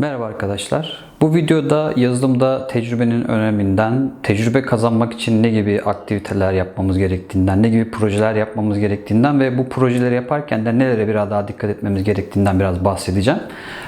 Merhaba arkadaşlar. Bu videoda yazılımda tecrübenin öneminden, tecrübe kazanmak için ne gibi aktiviteler yapmamız gerektiğinden, ne gibi projeler yapmamız gerektiğinden ve bu projeleri yaparken de nelere biraz daha dikkat etmemiz gerektiğinden biraz bahsedeceğim.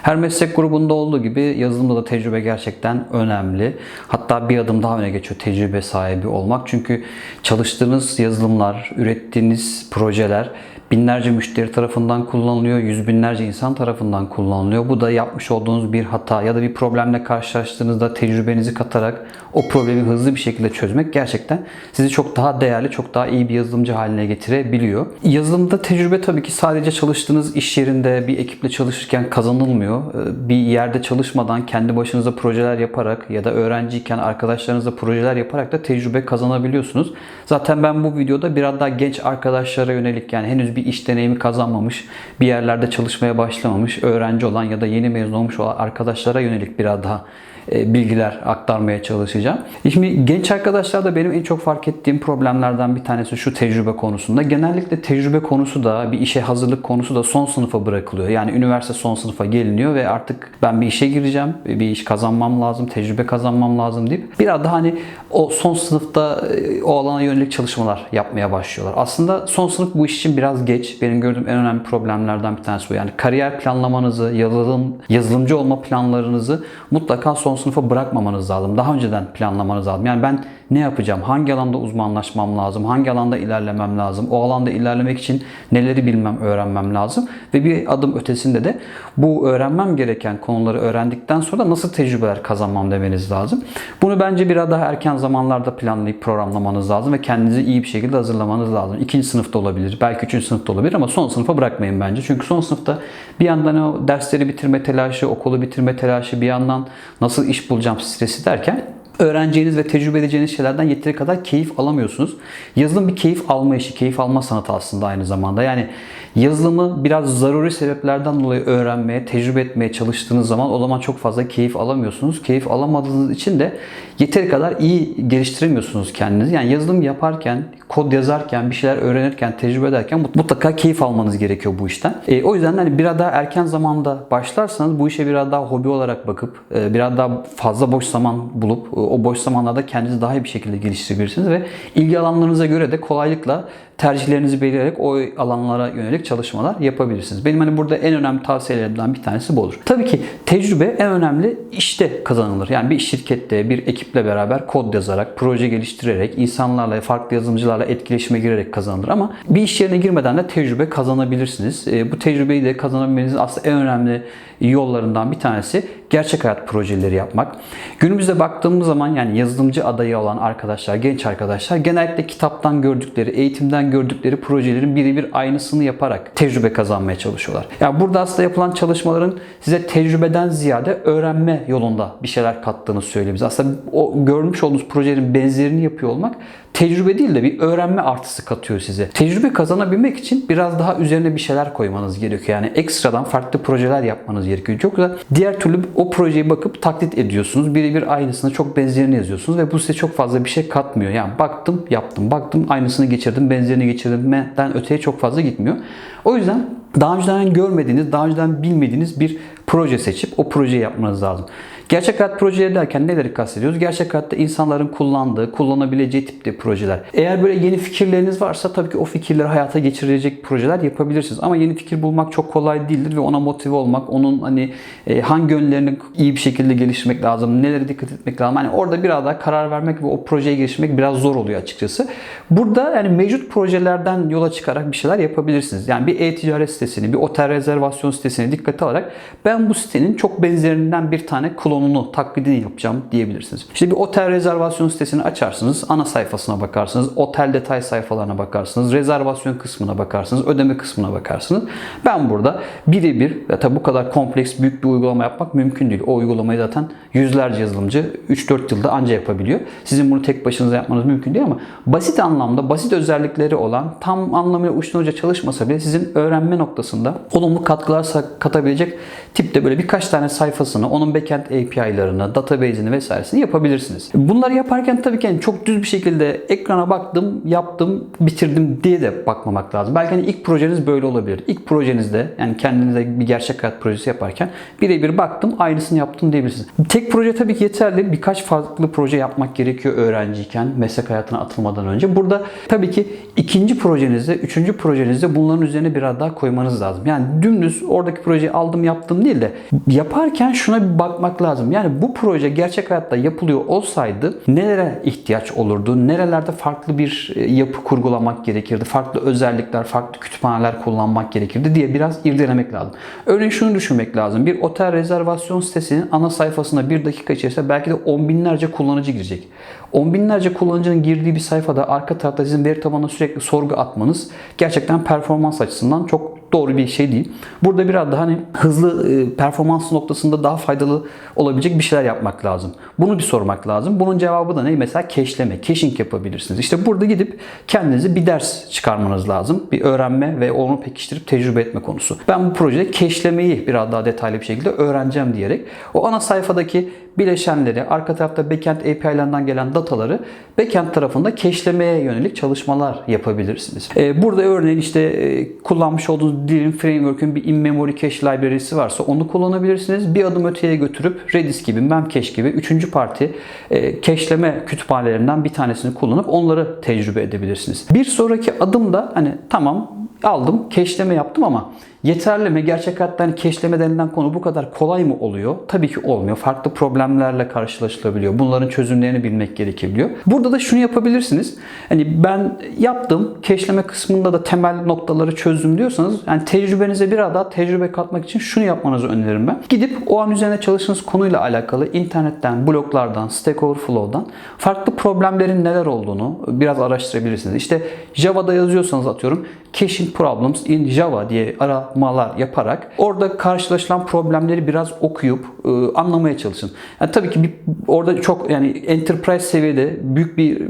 Her meslek grubunda olduğu gibi yazılımda da tecrübe gerçekten önemli. Hatta bir adım daha öne geçiyor tecrübe sahibi olmak. Çünkü çalıştığınız yazılımlar, ürettiğiniz projeler binlerce müşteri tarafından kullanılıyor, yüz binlerce insan tarafından kullanılıyor. Bu da yapmış olduğunuz bir hata ya da bir problemle karşılaştığınızda tecrübenizi katarak o problemi hızlı bir şekilde çözmek gerçekten sizi çok daha değerli, çok daha iyi bir yazılımcı haline getirebiliyor. Yazılımda tecrübe tabii ki sadece çalıştığınız iş yerinde bir ekiple çalışırken kazanılmıyor. Ee, Bir yerde çalışmadan kendi başınıza projeler yaparak ya da öğrenciyken arkadaşlarınızla projeler yaparak da tecrübe kazanabiliyorsunuz. Zaten ben bu videoda biraz daha genç arkadaşlara yönelik yani henüz bir iş deneyimi kazanmamış, bir yerlerde çalışmaya başlamamış, öğrenci olan ya da yeni mezun olmuş olan arkadaşlara yönelik biraz daha bilgiler aktarmaya çalışacağım. Şimdi genç arkadaşlarda benim en çok fark ettiğim problemlerden bir tanesi şu tecrübe konusunda. Genellikle tecrübe konusu da bir işe hazırlık konusu da son sınıfa bırakılıyor. Yani üniversite son sınıfa geliniyor ve artık ben bir işe gireceğim, bir iş kazanmam lazım, tecrübe kazanmam lazım deyip biraz daha hani o son sınıfta e, o alana yönelik çalışmalar yapmaya başlıyorlar. Aslında son sınıf bu iş için biraz geç. Benim gördüğüm en önemli problemlerden bir tanesi bu. Yani kariyer planlamanızı, yazılım, yazılımcı olma planlarınızı mutlaka son sınıfa bırakmamanız lazım. Daha önceden planlamanız lazım. Yani ben ne yapacağım? Hangi alanda uzmanlaşmam lazım? Hangi alanda ilerlemem lazım? O alanda ilerlemek için neleri bilmem, öğrenmem lazım? Ve bir adım ötesinde de bu öğrenmem gereken konuları öğrendikten sonra nasıl tecrübeler kazanmam demeniz lazım. Bunu bence biraz daha erken zamanlarda planlayıp programlamanız lazım ve kendinizi iyi bir şekilde hazırlamanız lazım. İkinci sınıfta olabilir, belki üçüncü sınıfta olabilir ama son sınıfa bırakmayın bence. Çünkü son sınıfta bir yandan o dersleri bitirme telaşı, okulu bitirme telaşı, bir yandan nasıl iş bulacağım stresi derken öğreneceğiniz ve tecrübe edeceğiniz şeylerden yeteri kadar keyif alamıyorsunuz. Yazılım bir keyif alma işi, keyif alma sanatı aslında aynı zamanda. Yani yazılımı biraz zaruri sebeplerden dolayı öğrenmeye, tecrübe etmeye çalıştığınız zaman o zaman çok fazla keyif alamıyorsunuz. Keyif alamadığınız için de yeteri kadar iyi geliştiremiyorsunuz kendinizi. Yani yazılım yaparken, kod yazarken, bir şeyler öğrenirken, tecrübe ederken mutlaka keyif almanız gerekiyor bu işten. E, o yüzden hani biraz daha erken zamanda başlarsanız bu işe biraz daha hobi olarak bakıp, e, biraz daha fazla boş zaman bulup o boş zamanlarda kendinizi daha iyi bir şekilde geliştirebilirsiniz ve ilgi alanlarınıza göre de kolaylıkla tercihlerinizi belirleyerek o alanlara yönelik çalışmalar yapabilirsiniz. Benim hani burada en önemli tavsiyelerimden bir tanesi bu olur. Tabii ki tecrübe en önemli işte kazanılır. Yani bir şirkette, bir ekiple beraber kod yazarak, proje geliştirerek, insanlarla, farklı yazılımcılarla etkileşime girerek kazanılır. Ama bir iş yerine girmeden de tecrübe kazanabilirsiniz. E, Bu tecrübeyi de kazanabilmenizin aslında en önemli yollarından bir tanesi gerçek hayat projeleri yapmak. Günümüzde baktığımız zaman yani yazılımcı adayı olan arkadaşlar, genç arkadaşlar genellikle kitaptan gördükleri, eğitimden gördükleri projelerin birebir aynısını yaparak tecrübe kazanmaya çalışıyorlar. Yani burada aslında yapılan çalışmaların size tecrübeden ziyade öğrenme yolunda bir şeyler kattığını söyleyebiliriz. Aslında o görmüş olduğunuz projelerin benzerini yapıyor olmak tecrübe değil de bir öğrenme artısı katıyor size. Tecrübe kazanabilmek için biraz daha üzerine bir şeyler koymanız gerekiyor. Yani ekstradan farklı projeler yapmanız gerekiyor. Çok da diğer türlü o projeye bakıp taklit ediyorsunuz. Birebir aynısını çok benzerini yazıyorsunuz ve bu size çok fazla bir şey katmıyor. Yani baktım, yaptım, baktım, aynısını geçirdim, benzerini geçirdimden öteye çok fazla gitmiyor. O yüzden daha önceden görmediğiniz, daha önceden bilmediğiniz bir proje seçip o projeyi yapmanız lazım. Gerçek hayat projeleri derken neleri kastediyoruz? Gerçek hayatta insanların kullandığı, kullanabileceği tipte projeler. Eğer böyle yeni fikirleriniz varsa tabii ki o fikirleri hayata geçirecek projeler yapabilirsiniz. Ama yeni fikir bulmak çok kolay değildir ve ona motive olmak, onun hani e, hangi yönlerini iyi bir şekilde geliştirmek lazım, nelere dikkat etmek lazım. Hani orada biraz daha karar vermek ve o projeye girişmek biraz zor oluyor açıkçası. Burada yani mevcut projelerden yola çıkarak bir şeyler yapabilirsiniz. Yani bir e-ticaret sitesini, bir otel rezervasyon sitesini dikkate alarak ben bu sitenin çok benzerinden bir tane klonunu, taklidini yapacağım diyebilirsiniz. İşte bir otel rezervasyon sitesini açarsınız, ana sayfasına bakarsınız, otel detay sayfalarına bakarsınız, rezervasyon kısmına bakarsınız, ödeme kısmına bakarsınız. Ben burada birebir, ya tabi bu kadar kompleks büyük bir uygulama yapmak mümkün değil. O uygulamayı zaten yüzlerce yazılımcı 3-4 yılda anca yapabiliyor. Sizin bunu tek başınıza yapmanız mümkün değil ama basit anlamda, basit özellikleri olan, tam anlamıyla uçtan uca çalışmasa bile sizin öğrenme noktasında olumlu katkılar katabilecek tipte böyle birkaç tane sayfasını, onun backend API'larını, database'ini vesairesini yapabilirsiniz. Bunları yaparken tabii ki yani çok düz bir şekilde ekrana baktım, yaptım, bitirdim diye de bakmamak lazım. Belki hani ilk projeniz böyle olabilir. İlk projenizde yani kendinize bir gerçek hayat projesi yaparken birebir baktım, aynısını yaptım diyebilirsiniz. Tek proje tabii ki yeterli. Birkaç farklı proje yapmak gerekiyor öğrenciyken, meslek hayatına atılmadan önce. Burada tabii ki ikinci projenizde, üçüncü projenizde bunların üzerine biraz daha koymanız lazım. Yani dümdüz oradaki projeyi aldım yaptım değil de yaparken şuna bir bakmak lazım. Yani bu proje gerçek hayatta yapılıyor olsaydı nelere ihtiyaç olurdu? Nerelerde farklı bir e, yapı kurgulamak gerekirdi? Farklı özellikler, farklı kütüphaneler kullanmak gerekirdi diye biraz irdelemek lazım. Örneğin şunu düşünmek lazım. Bir otel rezervasyon sitesinin ana sayfasına bir dakika içerisinde belki de on binlerce kullanıcı girecek. On binlerce kullanıcının girdiği bir sayfada arka tarafta sizin veri tabanına sürekli sorgu atmanız gerçekten performans açısından çok doğru bir şey değil. Burada biraz daha hani hızlı e, performans noktasında daha faydalı olabilecek bir şeyler yapmak lazım. Bunu bir sormak lazım. Bunun cevabı da ne? Mesela cache'leme, caching yapabilirsiniz. İşte burada gidip kendinize bir ders çıkarmanız lazım. Bir öğrenme ve onu pekiştirip tecrübe etme konusu. Ben bu projede cache'lemeyi biraz daha detaylı bir şekilde öğreneceğim diyerek o ana sayfadaki bileşenleri, arka tarafta backend API'lerden gelen dataları backend tarafında cache'lemeye yönelik çalışmalar yapabilirsiniz. Ee, burada örneğin işte e, kullanmış olduğunuz dilin framework'ün bir in-memory cache library'si varsa onu kullanabilirsiniz. Bir adım öteye götürüp Redis gibi, Memcache gibi üçüncü parti e, cache'leme kütüphanelerinden bir tanesini kullanıp onları tecrübe edebilirsiniz. Bir sonraki adımda hani tamam aldım, cache'leme yaptım ama yeterli mi? Gerçek hayatta hani cache'leme denilen konu bu kadar kolay mı oluyor? Tabii ki olmuyor. Farklı problemlerle karşılaşılabiliyor. Bunların çözümlerini bilmek gerekebiliyor. Burada da şunu yapabilirsiniz. Hani ben yaptım, cache'leme kısmında da temel noktaları çözdüm diyorsanız yani tecrübenize biraz daha tecrübe katmak için şunu yapmanızı öneririm ben. Gidip o an üzerine çalıştığınız konuyla alakalı internetten, bloglardan, Stack Overflow'dan farklı problemlerin neler olduğunu biraz araştırabilirsiniz. İşte Java'da yazıyorsanız atıyorum caching problems in Java diye aramalar yaparak orada karşılaşılan problemleri biraz okuyup e, anlamaya çalışın. Yani tabii ki bir, orada çok yani enterprise seviyede büyük bir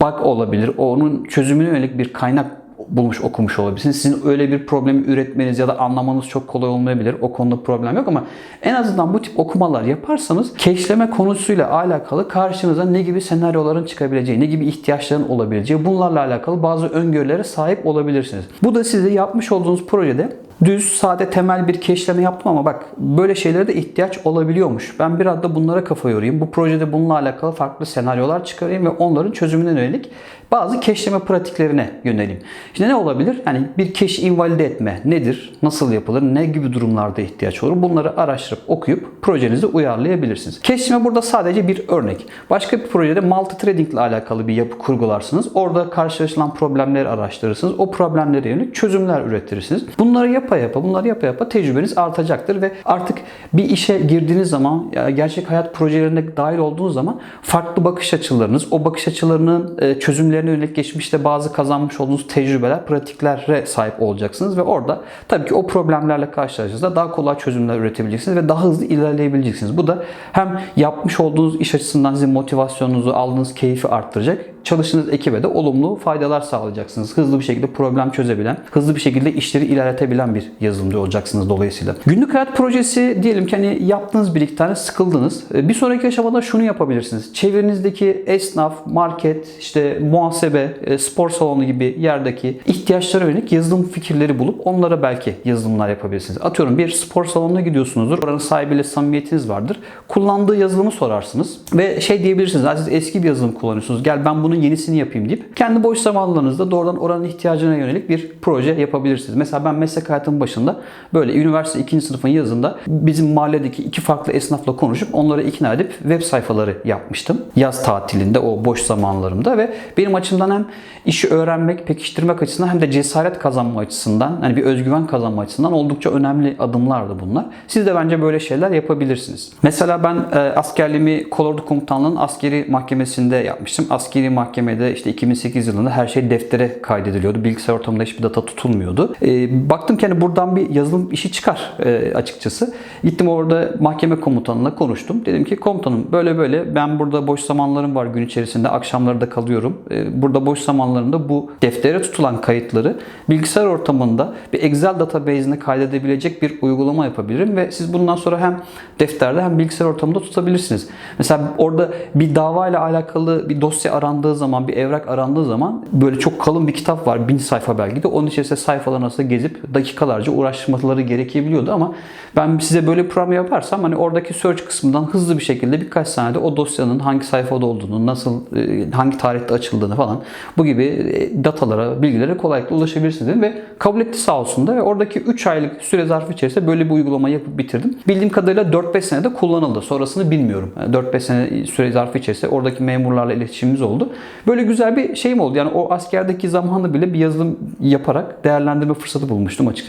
bug olabilir. Onun çözümüne yönelik bir kaynak bulmuş okumuş olabilirsiniz. Sizin öyle bir problemi üretmeniz ya da anlamanız çok kolay olmayabilir. O konuda problem yok ama en azından bu tip okumalar yaparsanız keşleme konusuyla alakalı karşınıza ne gibi senaryoların çıkabileceği, ne gibi ihtiyaçların olabileceği bunlarla alakalı bazı öngörülere sahip olabilirsiniz. Bu da size yapmış olduğunuz projede düz, sade, temel bir keşleme yaptım ama bak böyle şeylere de ihtiyaç olabiliyormuş. Ben biraz da bunlara kafa yorayım. Bu projede bununla alakalı farklı senaryolar çıkarayım ve onların çözümüne yönelik bazı keşleme pratiklerine yöneleyim. Şimdi ne olabilir? Yani bir keş invalide etme nedir? Nasıl yapılır? Ne gibi durumlarda ihtiyaç olur? Bunları araştırıp okuyup projenizi uyarlayabilirsiniz. Keşleme burada sadece bir örnek. Başka bir projede multi-threading ile alakalı bir yapı kurgularsınız. Orada karşılaşılan problemleri araştırırsınız. O problemlere yönelik çözümler üretirsiniz. Bunları yapa yapa, bunları yapa yapa tecrübeniz artacaktır ve artık bir işe girdiğiniz zaman, gerçek hayat projelerine dahil olduğunuz zaman farklı bakış açılarınız, o bakış açılarının e, çözümlerine yönelik geçmişte bazı kazanmış olduğunuz tecrübeler, pratiklere sahip olacaksınız ve orada tabii ki o problemlerle karşılaştığınızda daha kolay çözümler üretebileceksiniz ve daha hızlı ilerleyebileceksiniz. Bu da hem yapmış olduğunuz iş açısından sizin motivasyonunuzu, aldığınız keyfi arttıracak çalıştığınız ekibe de olumlu faydalar sağlayacaksınız. Hızlı bir şekilde problem çözebilen, hızlı bir şekilde işleri ilerletebilen bir yazılımcı olacaksınız dolayısıyla. Günlük hayat projesi diyelim ki hani yaptığınız bir iki tane sıkıldınız. Bir sonraki aşamada şunu yapabilirsiniz. Çevrenizdeki esnaf, market, işte muhasebe, spor salonu gibi yerdeki ihtiyaçlara yönelik yazılım fikirleri bulup onlara belki yazılımlar yapabilirsiniz. Atıyorum bir spor salonuna gidiyorsunuzdur. Oranın sahibiyle samimiyetiniz vardır. Kullandığı yazılımı sorarsınız ve şey diyebilirsiniz. Siz eski bir yazılım kullanıyorsunuz. Gel ben bunun yenisini yapayım deyip kendi boş zamanlarınızda doğrudan oranın ihtiyacına yönelik bir proje yapabilirsiniz. Mesela ben meslek hayatımın başında böyle üniversite 2. sınıfın yazında bizim mahalledeki iki farklı esnafla konuşup onları ikna edip web sayfaları yapmıştım. Yaz tatilinde o boş zamanlarımda ve benim açımdan hem işi öğrenmek, pekiştirmek açısından hem de cesaret kazanma açısından, hani bir özgüven kazanma açısından oldukça önemli adımlardı bunlar. Siz de bence böyle şeyler yapabilirsiniz. Mesela ben e, askerliğimi Kolordu Komutanlığı'nın askeri mahkemesinde yapmıştım. Askeri mahkemede işte 2008 yılında her şey deftere kaydediliyordu. Bilgisayar ortamında hiçbir data tutulmuyordu. E, baktım ki hani buradan bir yazılım işi çıkar e, açıkçası. Gittim orada mahkeme komutanına konuştum. Dedim ki komutanım böyle böyle ben burada boş zamanlarım var gün içerisinde. Akşamları da kalıyorum. E, burada boş zamanlarında bu deftere tutulan kayıtları bilgisayar ortamında bir Excel database'ine kaydedebilecek bir uygulama yapabilirim ve siz bundan sonra hem defterde hem bilgisayar ortamında tutabilirsiniz. Mesela orada bir dava ile alakalı bir dosya arandığı zaman, bir evrak arandığı zaman böyle çok kalın bir kitap var. Bin sayfa belki de. Onun içerisinde sayfalar arasında gezip dakikalarca uğraşmaları gerekebiliyordu ama ben size böyle bir program yaparsam hani oradaki search kısmından hızlı bir şekilde birkaç saniyede o dosyanın hangi sayfada olduğunu, nasıl e, hangi tarihte açıldığını falan bu gibi e, datalara, bilgilere kolaylıkla ulaşabilirsiniz ve kabul etti sağ olsun da ve oradaki 3 aylık süre zarfı içerisinde böyle bir uygulama yapıp bitirdim. Bildiğim kadarıyla 4-5 senede kullanıldı. Sonrasını bilmiyorum. Yani 4-5 sene süre zarfı içerisinde oradaki memurlarla iletişimimiz oldu. Böyle güzel bir şeyim oldu. Yani o askerdeki zamanı bile bir yazılım yaparak değerlendirme fırsatı bulmuştum açıkçası.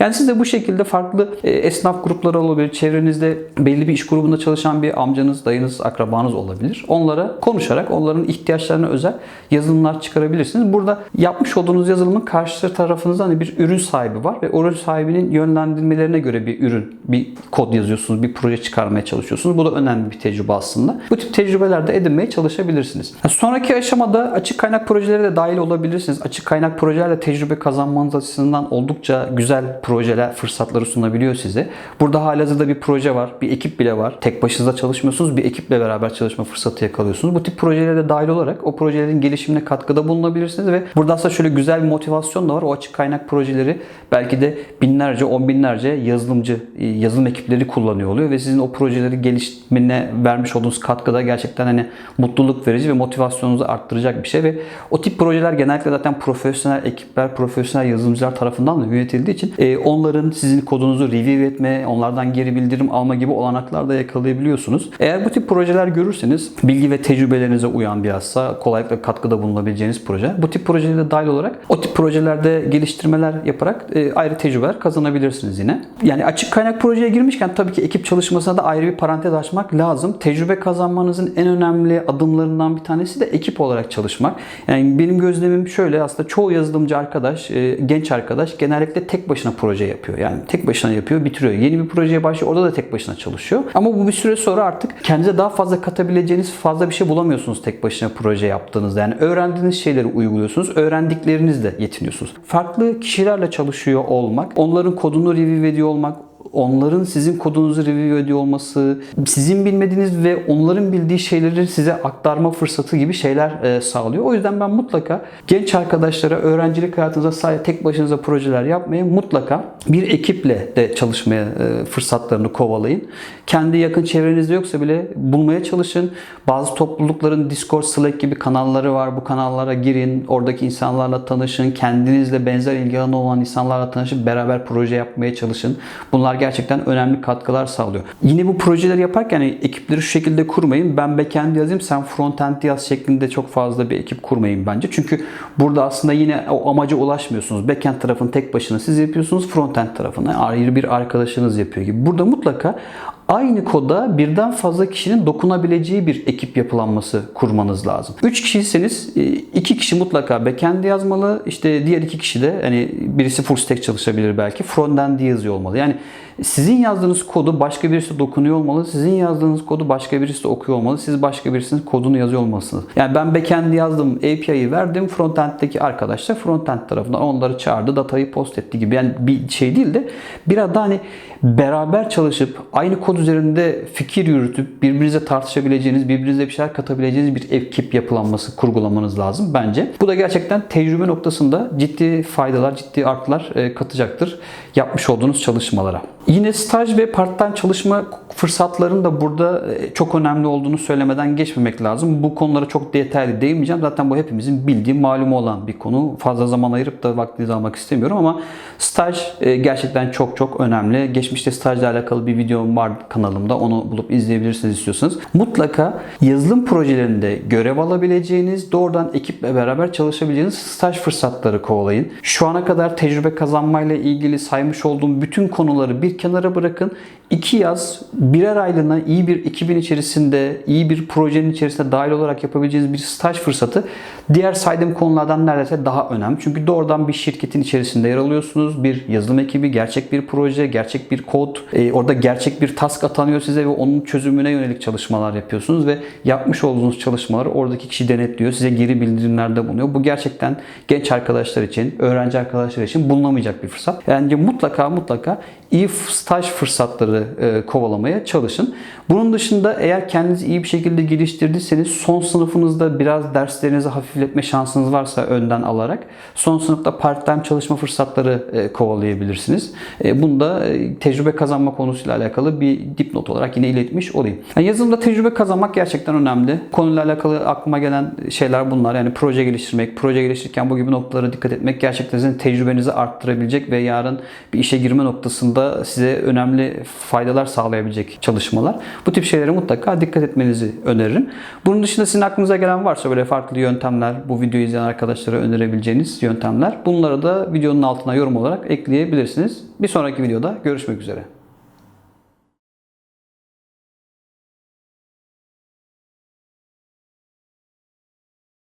Yani siz de bu şekilde farklı e, esnaf grupları olabilir. Çevrenizde belli bir iş grubunda çalışan bir amcanız, dayınız, akrabanız olabilir. Onlara konuşarak onların ihtiyaçlarına özel yazılımlar çıkarabilirsiniz. Burada yapmış olduğunuz yazılımın karşı tarafınızda hani bir ürün sahibi var ve ürün sahibinin yönlendirmelerine göre bir ürün, bir kod yazıyorsunuz, bir proje çıkarmaya çalışıyorsunuz. Bu da önemli bir tecrübe aslında. Bu tip tecrübeler de edinmeye çalışabilirsiniz. Sonraki aşamada açık kaynak projeleri de dahil olabilirsiniz. Açık kaynak projeler de tecrübe kazanmanız açısından oldukça güzel projeler, fırsatları sunabiliyor size. Burada halihazırda bir proje var, bir ekip bile var. Tek başınıza çalışmıyorsunuz, bir ekiple beraber çalışma fırsatı yakalıyorsunuz. Bu tip projelere de dahil olarak o projelerin gelişimine katkıda bulunabilirsiniz ve burada aslında şöyle güzel bir motivasyon da var. O açık kaynak projeleri belki de binlerce, on binlerce yazılımcı, yazılım ekipleri kullanıyor oluyor ve sizin o projeleri geliştirmene vermiş olduğunuz katkıda gerçekten hani mutluluk verici ve motivasyonunuzu arttıracak bir şey ve o tip projeler genellikle zaten profesyonel ekipler, profesyonel yazılımcılar tarafından da yönetildiği için e, onların sizin kodunuzu review etme, onlardan geri bildirim alma gibi olanaklar da yakalayabiliyorsunuz. Eğer bu tip projeler görürseniz bilgi ve tecrübelerinize uyan bilhassa kolaylıkla katkıda bulunabileceğiniz proje. Bu tip projelere dahil olarak o tip projelerde geliştirmeler yaparak e, ayrı tecrübeler kazanabilirsiniz yine. Yani açık kaynak projeye girmişken tabii ki ekip çalışmasına da ayrı bir parantez açmak lazım. Tecrübe kazanmanızın en önemli adımlarından bir tanesi de ekip olarak çalışmak. Yani benim gözlemim şöyle aslında çoğu yazılımcı arkadaş, e, genç arkadaş genellikle tek başına proje yapıyor. Yani tek başına yapıyor, bitiriyor. Yeni bir projeye başlıyor, orada da tek başına çalışıyor. Ama bu bir süre sonra artık kendinize daha fazla katabileceğiniz fazla bir şey bulamıyorsunuz tek başına proje yaptığınızda. Yani öğrendiğiniz şeyleri uyguluyorsunuz, öğrendiklerinizle yetiniyorsunuz. Farklı kişilerle çalışıyor olmak, onların kodunu review ediyor olmak, onların sizin kodunuzu review ediyor olması, sizin bilmediğiniz ve onların bildiği şeyleri size aktarma fırsatı gibi şeyler e, sağlıyor. O yüzden ben mutlaka genç arkadaşlara öğrencilik hayatınızda sadece tek başınıza projeler yapmayın. Mutlaka bir ekiple de çalışmaya e, fırsatlarını kovalayın. Kendi yakın çevrenizde yoksa bile bulmaya çalışın. Bazı toplulukların Discord, Slack gibi kanalları var. Bu kanallara girin. Oradaki insanlarla tanışın. Kendinizle benzer ilgi alanı olan insanlarla tanışıp beraber proje yapmaya çalışın. Bunlar gerçekten önemli katkılar sağlıyor. Yine bu projeleri yaparken yani ekipleri şu şekilde kurmayın. Ben backend yazayım sen frontend yaz şeklinde çok fazla bir ekip kurmayın bence. Çünkü burada aslında yine o amaca ulaşmıyorsunuz. Backend tarafını tek başına siz yapıyorsunuz. Frontend tarafını ayrı bir arkadaşınız yapıyor gibi. Burada mutlaka aynı koda birden fazla kişinin dokunabileceği bir ekip yapılanması kurmanız lazım. 3 kişiyseniz 2 kişi mutlaka backend yazmalı. İşte diğer 2 kişi de hani birisi full stack çalışabilir belki. Frontend yazıyor olmalı. Yani sizin yazdığınız kodu başka birisi dokunuyor olmalı. Sizin yazdığınız kodu başka birisi okuyor olmalı. Siz başka birisinin kodunu yazıyor olmalısınız. Yani ben backend yazdım, API'yi verdim. Frontend'deki arkadaş da frontend tarafından onları çağırdı, datayı post etti gibi. Yani bir şey değil de biraz da hani beraber çalışıp aynı kod üzerinde fikir yürütüp birbirinize tartışabileceğiniz, birbirinize bir şeyler katabileceğiniz bir ekip yapılanması kurgulamanız lazım bence. Bu da gerçekten tecrübe noktasında ciddi faydalar, ciddi artılar e, katacaktır yapmış olduğunuz çalışmalara. Yine staj ve part-time çalışma fırsatlarının da burada e, çok önemli olduğunu söylemeden geçmemek lazım. Bu konulara çok detaylı değinmeyeceğim. Zaten bu hepimizin bildiği, malumu olan bir konu. Fazla zaman ayırıp da vaktinizi almak istemiyorum ama staj e, gerçekten çok çok önemli. Geçmişte stajla alakalı bir videom var kanalımda. Onu bulup izleyebilirsiniz istiyorsanız. Mutlaka yazılım projelerinde görev alabileceğiniz, doğrudan ekiple beraber çalışabileceğiniz staj fırsatları kovalayın. Şu ana kadar tecrübe kazanmayla ilgili saymış olduğum bütün konuları bir bir kenara bırakın. İki yaz birer aylığına iyi bir 2000 içerisinde, iyi bir projenin içerisinde dahil olarak yapabileceğiniz bir staj fırsatı diğer saydığım konulardan neredeyse daha önemli. Çünkü doğrudan bir şirketin içerisinde yer alıyorsunuz. Bir yazılım ekibi, gerçek bir proje, gerçek bir kod, e, orada gerçek bir task atanıyor size ve onun çözümüne yönelik çalışmalar yapıyorsunuz ve yapmış olduğunuz çalışmaları oradaki kişi denetliyor. Size geri bildirimlerde bulunuyor. Bu gerçekten genç arkadaşlar için, öğrenci arkadaşlar için bulunamayacak bir fırsat. Yani mutlaka mutlaka iyi staj fırsatları e, kovalamaya çalışın. Bunun dışında eğer kendinizi iyi bir şekilde geliştirdiyseniz son sınıfınızda biraz derslerinizi hafifletme şansınız varsa önden alarak son sınıfta part-time çalışma fırsatları e, kovalayabilirsiniz. E, bunu da tecrübe kazanma konusuyla alakalı bir dipnot olarak yine iletmiş olayım. Yani yazılımda tecrübe kazanmak gerçekten önemli. Konuyla alakalı aklıma gelen şeyler bunlar. Yani proje geliştirmek, proje geliştirirken bu gibi noktalara dikkat etmek gerçekten sizin tecrübenizi arttırabilecek ve yarın bir işe girme noktasında size önemli faydalar sağlayabilecek çalışmalar. Bu tip şeylere mutlaka dikkat etmenizi öneririm. Bunun dışında sizin aklınıza gelen varsa böyle farklı yöntemler, bu videoyu izleyen arkadaşlara önerebileceğiniz yöntemler bunları da videonun altına yorum olarak ekleyebilirsiniz. Bir sonraki videoda görüşmek üzere.